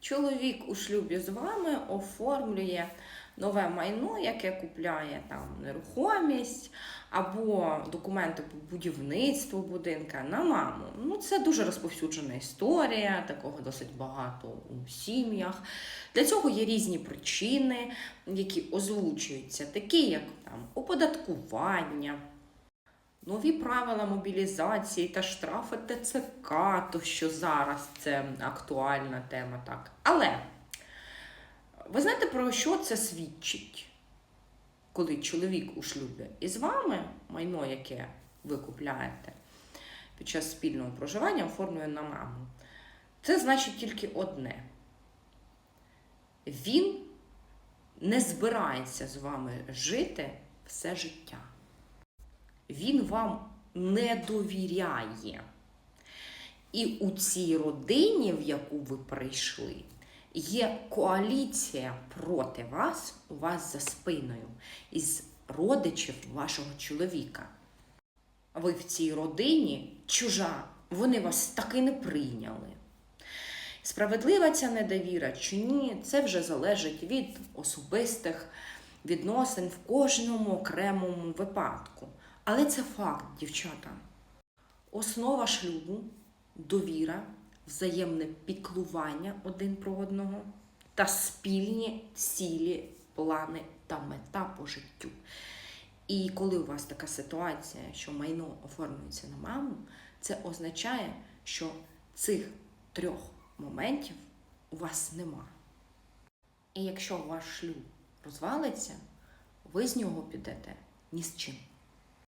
Чоловік у шлюбі з вами оформлює нове майно, яке купляє там нерухомість або документи по будівництву будинка на маму. Ну, це дуже розповсюджена історія, такого досить багато у сім'ях. Для цього є різні причини, які озвучуються, такі як там оподаткування. Нові правила мобілізації та штрафи ТЦК, то що зараз це актуальна тема, так. Але ви знаєте, про що це свідчить? Коли чоловік у шлюбі і з вами майно, яке ви купляєте під час спільного проживання, оформлює на маму. Це значить тільки одне. Він не збирається з вами жити все життя він вам не довіряє. І у цій родині, в яку ви прийшли, є коаліція проти вас у вас за спиною із родичів вашого чоловіка. Ви в цій родині чужа, вони вас таки не прийняли. Справедлива ця недовіра чи ні, це вже залежить від особистих відносин в кожному окремому випадку. Але це факт, дівчата. Основа шлюбу довіра, взаємне піклування один про одного та спільні цілі, плани та мета по життю. І коли у вас така ситуація, що майно оформлюється на маму, це означає, що цих трьох моментів у вас нема. І якщо ваш шлюб розвалиться, ви з нього підете ні з чим.